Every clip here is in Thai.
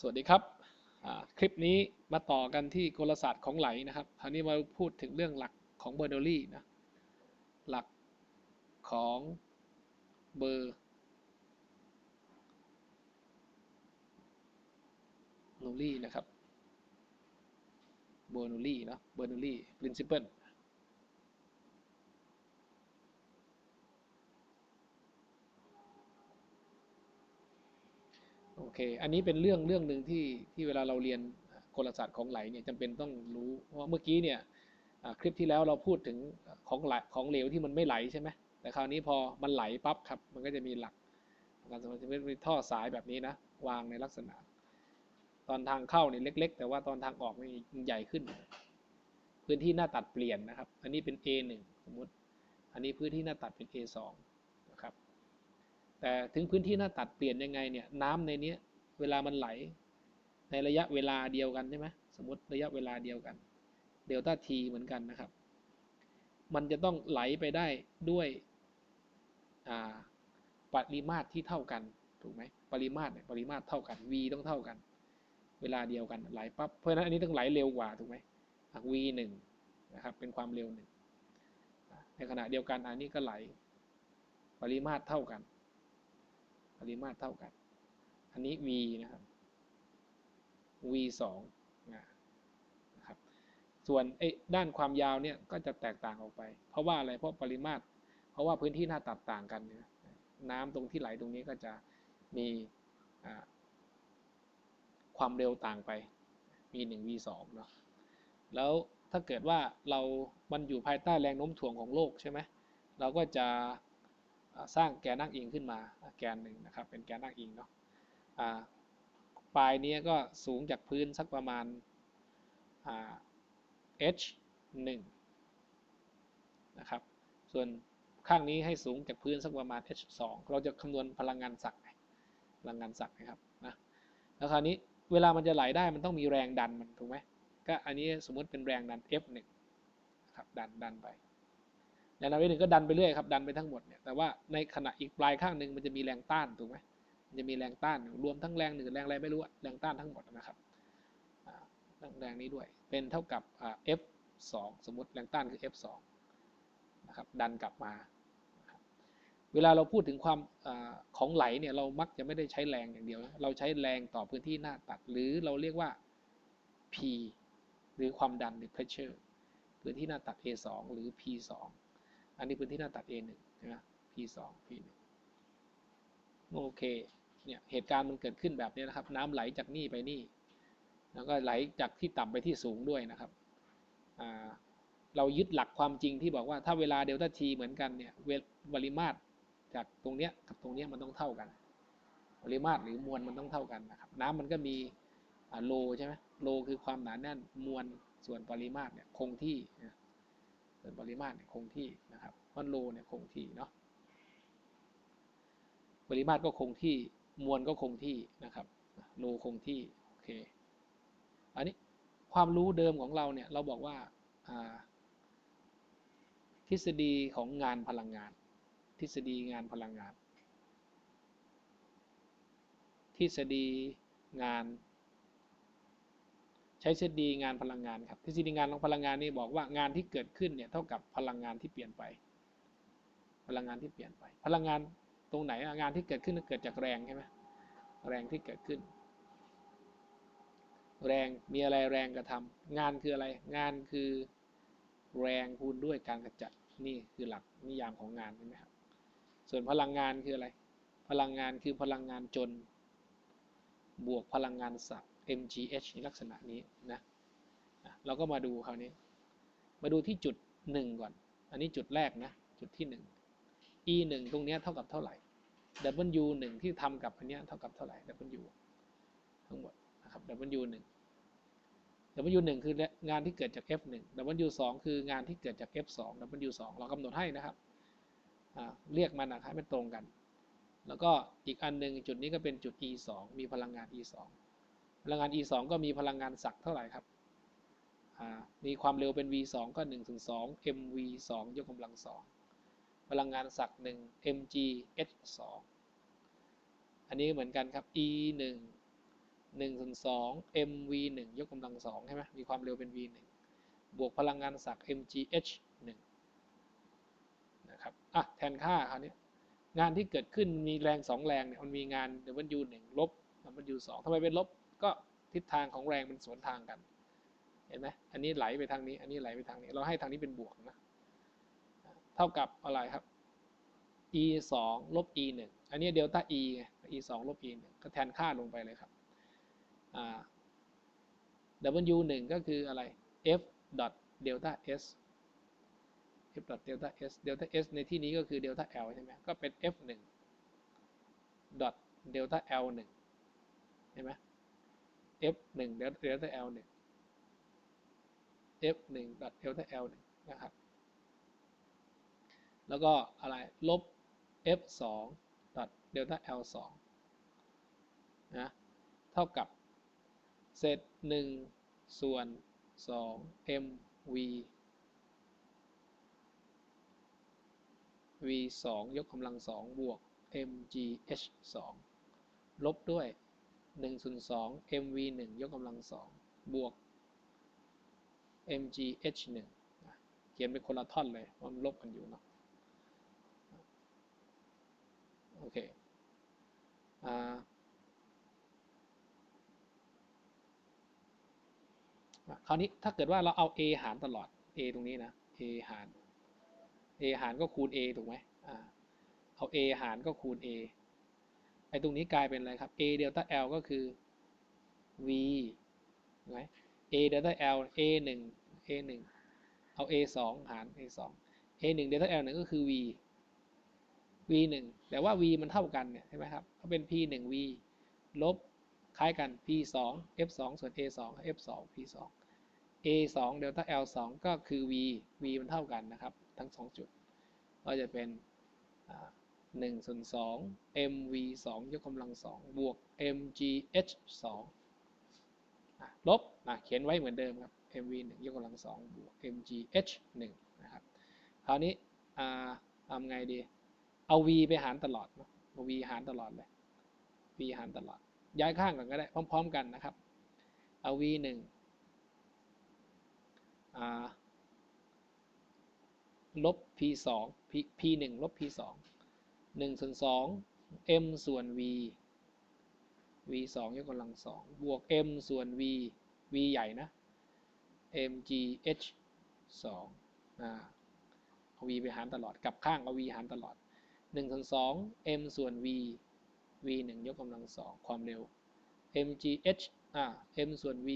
สวัสดีครับ คลิปนี้มาต่อกันที่กลศาสตร์ของไหลนะครับคราวนี้มาพูดถึงเรื่องหลักของเบอร์โนลี่นะ หลักของเบอร์โนลี่นะครับ เบอร์โนลี่นะเบอร์โนลี่ principle เค อันนี้เป็นเรื่องเรื่องหนึ่งที่ที่เวลาเราเรียนกลศาสตร์ของไหลเนี่ยจำเป็นต้องรู้เพราะเมื่อกี้เนี่ยคลิปที่แล้วเราพูดถึงของไหลของเหลวที่มันไม่ไหลใช่ไหมแต่คราวนี้พอมันไหลปั๊บครับ มันก็จะมีหลักการสมมติเป็นท่อสายแบบนี้นะ วางในลักษณะ ตอนทางเข้าเนี่ยเล็ก ๆ แต่ว่าตอนทางออกนี่ใหญ่ขึ้น พื้นที่หน้าตัดเปลี่ยนนะครับ อันนี้เป็น A1 สมมติ อันนี้พื้นที่หน้าตัดเป็น A2 แต่ถึงพื้นที่หน้าตัดเปลี่ยนยังไงเนี่ยน้ำในนี้เวลามันไหล ในระยะเวลาเดียวกันใช่ไหมสมมติระยะเวลาเดียวกันเดลต้าทีเหมือนกันนะครับ มันจะต้องไหลไปได้ด้วยปริมาตรที่เท่ากันถูกไหมปริมาตรเนี่ยปริมาตรเท่ากัน v ต้องเท่ากัน เวลาเดียวกันไหลปั๊บเพราะฉะนั้นอันนี้ต้องไหลเร็วกว่าถูกไหม v หนึ่งนะครับเป็นความเร็วหนึ่งในขณะเดียวกันอันนี้ก็ไหล ปริมาตรเท่ากัน ปริมาตรเท่ากัน อันนี้ v นะครับ v 2นะครับ ส่วนไอ้ด้านความยาวเนี่ยก็จะแตกต่างออกไป เพราะว่าอะไร เพราะปริมาตร เพราะว่าพื้นที่หน้าตัดต่างกันเนี่ยน้ำตรงที่ไหลตรงนี้ก็จะมีความเร็วต่างไป v 1 v 2เนาะ แล้วถ้าเกิดว่าเรา มันอยู่ภายใต้แรงโน้มถ่วงของโลกใช่ไหม เราก็จะ สร้างแกนนั่งอิงขึ้นมาแกนหนึ่งนะครับเป็นแกนนั่งอิงเนาะปลายนี้ก็สูงจากพื้นสักประมาณ h 1นะครับส่วนข้างนี้ให้สูงจากพื้นสักประมาณ h 2เราจะคำนวณพลังงานสักพลังงานสักนะครับนะแล้วคราวนี้เวลามันจะไหลได้มันต้องมีแรงดันมันถูกไหมก็อันนี้สมมติเป็นแรงดัน f 1ครับดันดันไป แรงดันไปหนึ่งก็ดันไปเรื่อยครับดันไปทั้งหมดเนี่ยแต่ว่าในขณะอีกปลายข้างหนึ่งมันจะมีแรงต้านถูกไหมมันจะมีแรงต้านรวมทั้งแรงหนึ่งแรงอะไรไม่รู้แรงต้านทั้งหมดนะครับแรงนี้ด้วยเป็นเท่ากับ f 2สมมติแรงต้านคือ f 2นะครับดันกลับมา เวลาเราพูดถึงความอของไหลเนี่ยเรามักจะไม่ได้ใช้แรงอย่างเดียว เราใช้แรงต่อพื้นที่หน้าตัด หรือเราเรียกว่า P หรือความดันหรือ pressure พื้นที่หน้าตัด A2 หรือ P2 อันนี้พื้นที่หน้าตัด A1 ใช่ไหม P2 P1 โอเค เนี่ยเหตุการณ์มันเกิดขึ้นแบบนี้นะครับ น้ำไหลจากนี่ไปนี่ แล้วก็ไหลจากที่ต่ำไปที่สูงด้วยนะครับ เรายึดหลักความจริงที่บอกว่าถ้าเวลาเดลต้าทีเหมือนกันเนี่ยปริมาตรจากตรงเนี้ยกับตรงเนี้ยมันต้องเท่ากันปริมาตรหรือมวลมันต้องเท่ากันนะครับ น้ำมันก็มีโลใช่ไหมโลคือความหนาแน่นมวลส่วนปริมาตรเนี่ยคงที่ ส่วนปริมาตรเนี่ยคงที่นะครับมันโลเนี่ยคงที่เนาะปริมาตรก็คงที่มวลก็คงที่นะครับโลคงที่โอเคอันนี้ความรู้เดิมของเราเนี่ยเราบอกว่าทฤษฎีของงานพลังงาน ทฤษฎีงานพลังงาน ทฤษฎีงาน ช้ทฤษฎีงานพลังงานครับทฤษฎีงานของพลังงานนี่บอกว่างานที่เกิดขึ้นเนี่ยเท่ากับพลังงานที่เปลี่ยนไป พลังงานที่เปลี่ยนไป พลังงานตรงไหนงานที่เกิดขึ้นเกิดจากแรงใช่ไหมแรงที่เกิดขึ้น แรงมีอะไรแรงกระทำงานคืออะไรงานคือแรงคูณด้วยการกระจัดนี่คือหลักนิยามของงานใช่ไหมครับส่วนพลังงานคืออะไร พลังงานคือพลังงานจน บวกพลังงานสัก mgh ในลักษณะนี้นะเราก็มาดูคราวนี้ มาดูที่จุด 1 ก่อน อันนี้จุดแรกนะ จุดที่ 1 e 1ตรงนี้เท่ากับเท่าไหร่ w 1ที่ทำกับอันนี้เท่ากับเท่าไหร่ w ทั้งหมดนะครับ w 1 w 1คืองานที่เกิดจาก f 1 w 2คืองานที่เกิดจาก f 2 w 2เรากำหนดให้นะครับเรียกมันนะครับให้มันตรงกัน แล้วก็อีกอันหนึ่งจุดนี้ก็เป็นจุด e 2มีพลังงาน e 2 พลังงาน e 2ก็มีพลังงานศักเท่าไหร่ครับมีความเร็วเป็น v 2ก็1ถึง2 mv 2ยกกำลัง 2 พลังงานศัก1 mg h 2อันนี้เหมือนกันครับ e 1หนึ่งส่วนสอง mv หนึ่งยกกำลังสองใช่ไหมมีความเร็วเป็น v หนึ่งบวกพลังงานศักย์ mgh หนึ่งนะครับอะแทนค่าคราวนี้งานที่เกิดขึ้นมีแรงสองแรงเนี่ยมันมีงาน W หนึ่งลบ W สองทำไมเป็นลบ ก็ทิศทางของแรงมันสวนทางกัน เห็นไหมอันนี้ไหลไปทางนี้ อันนี้ไหลไปทางนี้ เราให้ทางนี้เป็นบวกนะ เท่ากับอะไรครับ e 2ลบ e 1อันนี้เดลต้า e ไง e 2ลบ e 1ก็แทนค่าลงไปเลยครับ w 1ก็คืออะไร f dot delta s f dot delta s delta s ในที่นี้ก็คือ delta l ใช่ไหมก็เป็น f 1 dot delta l 1เห็นไหม f 1 delta l 1 f 1 dot delta l 1นะครับ แล้วก็อะไรลบ f 2 dot delta l 2นะเท่ากับเศษ1ส่วน2 m v v 2ยกกำลัง2บวก m g h 2ลบด้วย 1ส่วน2 m v 1ยกกำลัง2บวก m g h 1เขียนเป็นคนละท่อนเลยมันลบกันอยู่เนาะโอเคอ่าคราวนี้ถ้าเกิดว่าเราเอา a หารตลอด a ตรงนี้นะ a หาร a หารก็คูณ a ถูกไหมอ่าเอา a หารก็คูณ a ไอ้ตรงนี้กลายเป็นอะไรครับ a เดลต้า l ก็คือ v ไหม a เดลต้า l a 1 a 1เอา a 2 หาร a 2 a 1เดลต้า l 1ก็คือ v v 1แต่ว่า v มันเท่ากันเนี่ยใช่ไหมครับก็เป็น p 1 v ลบคล้ายกัน p 2 f 2ส่วน a 2 f 2 p 2 a 2 delta l 2ก็คือ v v มันเท่ากันนะครับ ทั้ง 2 จุด ก็จะเป็น 1ส่วน2 mv 2ยกกำลัง2บวก mgh 2ลบเขียนไว้เหมือนเดิมครับ mv 1ยกกำลัง2บวก mgh 1นะครับคราวนี้ทำไงดี เอา v ไปหารตลอดเนาะ v หารตลอดเลย v หารตลอด ย้ายข้างก่อนก็ได้พร้อม ๆ กันนะครับ เอา v 1ลบ p 2 p p 1ลบ p 2 1ส่วน2 m ส่วน v v 2ยกกำลัง2บวก m ส่วน v v ใหญ่นะ m g h 2อ่าเอา v ไปหารตลอดกลับข้างเอา v หารตลอด1ส่วน2 m ส่วน v v 1ยกกำลัง2ความเร็ว m g h อ่า m ส่วน v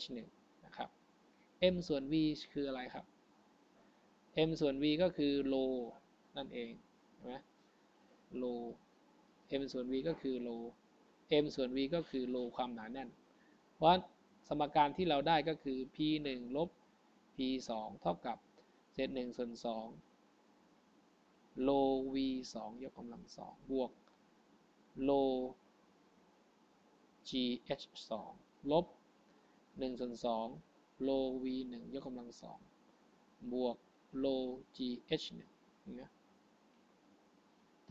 h 1นะครับ m ส่วน v คืออะไรครับ m ส่วน v ก็คือ low นั่นเอง ใช่ไหม low m ส่วน v ก็คือ low m ส่วน v ก็คือ low ความหนาแน่น เพราะสมการที่เราได้ก็คือ p 1ลบ p 2เท่ากับเศษ1ส่วน2 low v 2ยกกำลัง2บวก low g h 2ลบ1ส่วน2 low v 1ยกกำลัง2บวก low g h 1นะ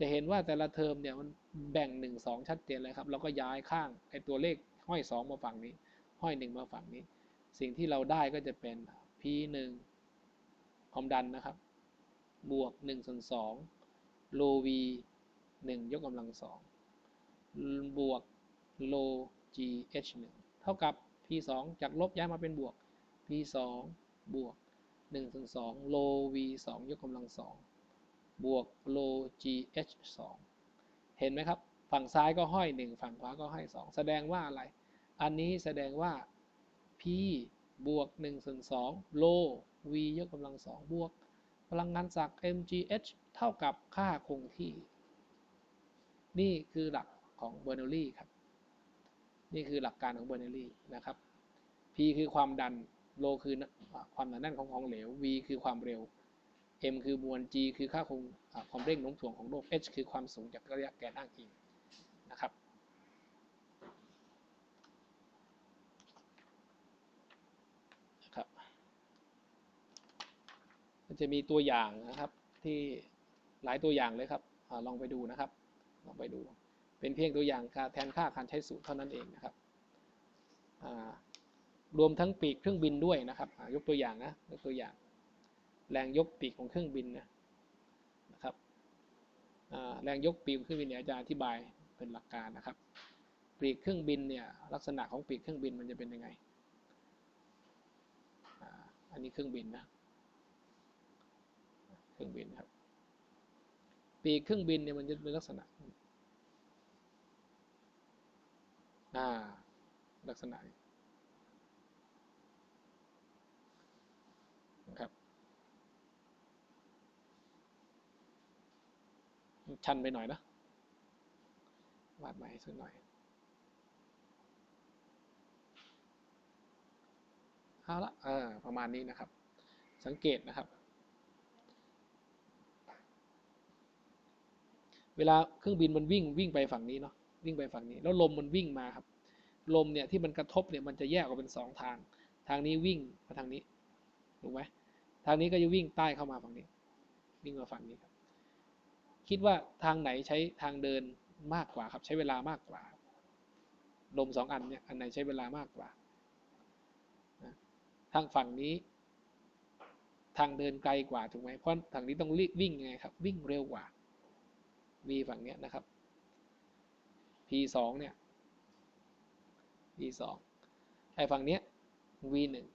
จะเห็นว่าแต่ละเทอมเนี่ยมันแบ่ง1 2 ชัดเจนเลยครับเราก็ย้ายข้างไอ้ตัวเลขห้อย 2 มาฝั่งนี้ ห้อย 1 มาฝั่งนี้ สิ่งที่เราได้ก็จะเป็น p 1ความดันนะครับ บวก1ส่วน2 low v 1 ยกกำลัง 2 บวก low g h 1เท่ากับ p 2จากลบย้ายมาเป็นบวก p 2บวก1ส่วน2 low v 2ยกกำลัง2 บวก log h 2เห็นไหมครับ ฝั่งซ้ายก็ห้อย 1 ฝั่งขวาก็ห้อย 2 แสดงว่าอะไร อันนี้แสดงว่า p บวก1ส่วน2 l o v ยกกำลัง 2 บวก พลังงานศักย์ mgh เท่ากับค่าคงที่ นี่คือหลักของเบอร์นอลี่ครับ นี่คือหลักการของเบอร์นอลี่นะครับ p คือความดัน โลคือความหนาแน่นของของเหลว v คือความเร็ว m คือมวล g คือค่าคงความเร่งโน้มถ่วงของโลก h คือความสูงจากระยะแกนอ้างอิงนะครับนะครับ มันจะมีตัวอย่างนะครับที่หลายตัวอย่างเลยครับอลองไปดูนะครับ ลองไปดู เป็นเพียงตัวอย่างการแทนค่าการใช้สูตรเท่านั้นเองนะครับรวมทั้งปีกเครื่องบินด้วยนะครับยกตัวอย่างนะยกตัวอย่าง แรงยกปีกของเครื่องบินนะนะครับแรงยกปีกของเครื่องบินเนี่ยอาจารย์อธิบายเป็นหลักการนะครับ ปีกเครื่องบินเนี่ยลักษณะของปีกเครื่องบินมันจะเป็นยังไงอันนี้เครื่องบินนะเครื่องบินครับ ปีกเครื่องบินเนี่ยมันจะเป็นลักษณะอ่าลักษณะนี้นะครับ ชันไปหน่อยนะวาดใหม่สักหน่อยเอาละเออประมาณนี้นะครับ สังเกตนะครับ เวลาเครื่องบินมันวิ่งวิ่งไปฝั่งนี้เนาะวิ่งไปฝั่งนี้ แล้วลมมันวิ่งมาครับ ลมเนี่ยที่มันกระทบเนี่ยมันจะแยกออกเป็นสองทาง ทางนี้วิ่งมาทางนี้ถูกไหมทางนี้ก็จะวิ่งใต้เข้ามาฝั่งนี้ วิ่งมาฝั่งนี้ คิดว่าทางไหนใช้ทางเดินมากกว่าครับ ใช้เวลามากกว่าลมสองอันเนี่ยอันไหนใช้เวลามากกว่าทางฝั่งนี้ ทางเดินไกลกว่าถูกไหมเพราะทางนี้ต้องรีบวิ่งไงครับ วิ่งเร็วกว่า v ฝั่งเนี้ยนะครับ p สองเนี่ย v สองไอ้ฝั่งเนี้ย v หนึ่ง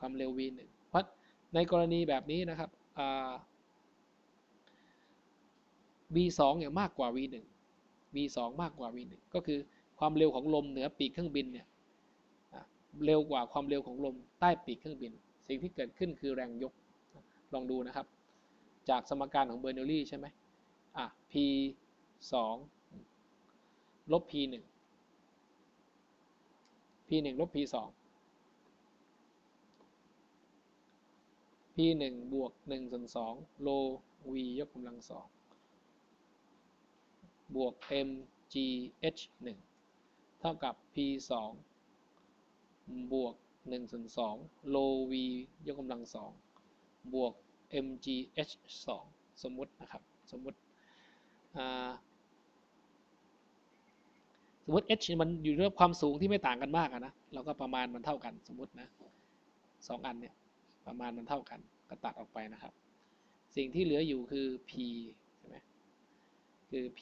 ความเร็ว v หนึ่งเพราะในกรณีแบบนี้นะครับ v สองเนี่ยมากกว่า v หนึ่ง v สองมากกว่า v หนึ่งก็คือความเร็วของลมเหนือปีกเครื่องบินเนี่ยเร็วกว่าความเร็วของลมใต้ปีกเครื่องบิน สิ่งที่เกิดขึ้นคือแรงยกลองดูนะครับ จากสมการของเบอร์เนลลี่ใช่ไหมอะ p สองลบ p หนึ่ง p หนึ่งลบ p สอง p หนึ่งบวกหนึ่งส่วนสองโล v ยกกำลังสอง บวก m g h หนึ่งเท่ากับ p สองบวกหนึ่งส่วนสองโล v ยกกำลังสองบวก m g h สองสมมตินะครับ สมมติสมมติ h มันอยู่ด้วยความสูงที่ไม่ต่างกันมากนะเราก็ประมาณมันเท่ากันสมมตินะสองอันเนี่ยประมาณมันเท่ากันก็ตัดออกไปนะครับ สิ่งที่เหลืออยู่คือ p คือ p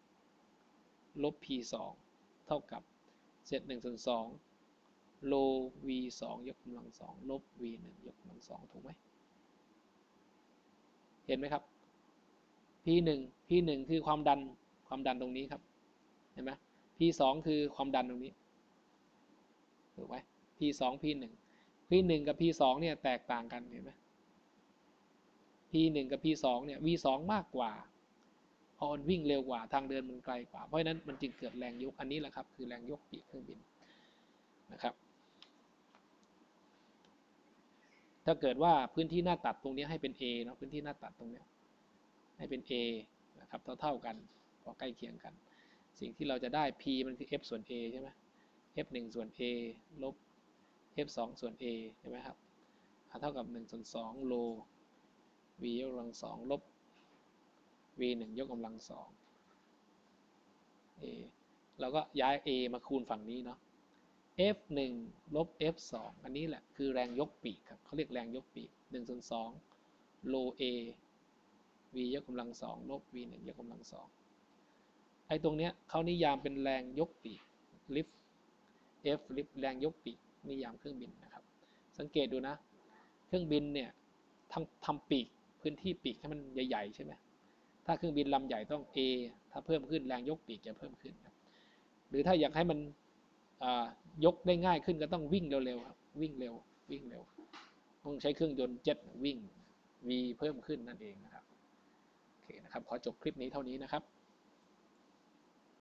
1ลบ p 2เท่ากับเศษ1ส่วน2โล v 2ยกกำลัง2ลบ v 1ยกกำลัง2ถูกไหมเห็นไหมครับ p 1 p 1คือความดันความดันตรงนี้ครับเห็นไหม p 2คือความดันตรงนี้ถูกไหม p 2 p 1 p 1กับ p 2เนี่ยแตกต่างกันเห็นไหม p 1กับ p 2เนี่ย v 2มากกว่า อมันวิ่งเร็วกว่าทางเดินมันไกลกว่า เพราะฉะนั้นมันจึงเกิดแรงยกอันนี้แหละครับ คือแรงยกปีกเครื่องบินนะครับถ้าเกิดว่าพื้นที่หน้าตัดตรงนี้ให้เป็น A เนาะพื้นที่หน้าตัดตรงนี้ให้เป็น A นะครับเท่าๆกันพอใกล้เคียงกัน สิ่งที่เราจะได้ P มันคือ F ส่วน A ใช่ไหม F 1ส่วน A ลบ F 2ส่วน A ใช่ไหมครับเท่ากับ1ส่วน2โล v ยกกำลังสองลบ v 1ยกกำลังสอง a เราก็ย้าย a มาคูณฝั่งนี้เนาะ f 1ลบ f 2อันนี้แหละคือแรงยกปีกครับเขาเรียกแรงยกปีก1ส่วน2โล a v ยกกำลังสองลบ v 1ยกกำลังสองไอ้ตรงเนี้ยเขานิยามเป็นแรงยกปีก lift f lift แรงยกปีกนิยามเครื่องบินนะครับ สังเกตดูนะ เครื่องบินเนี่ยทำทำปีกพื้นที่ปีกให้มันใหญ่ ๆ ใช่ไหม ถ้าเครื่องบินลำใหญ่ต้อง A ถ้าเพิ่มขึ้นแรงยกปีกจะเพิ่มขึ้นครับหรือถ้าอยากให้มันยกได้ง่ายขึ้นก็ต้องวิ่งเร็วๆครับวิ่งเร็ววิ่งเร็วต้องใช้เครื่องยนต์เจ็ตวิ่ง V เพิ่มขึ้นนั่นเองนะครับโอเคนะครับขอจบคลิปนี้เท่านี้นะครับ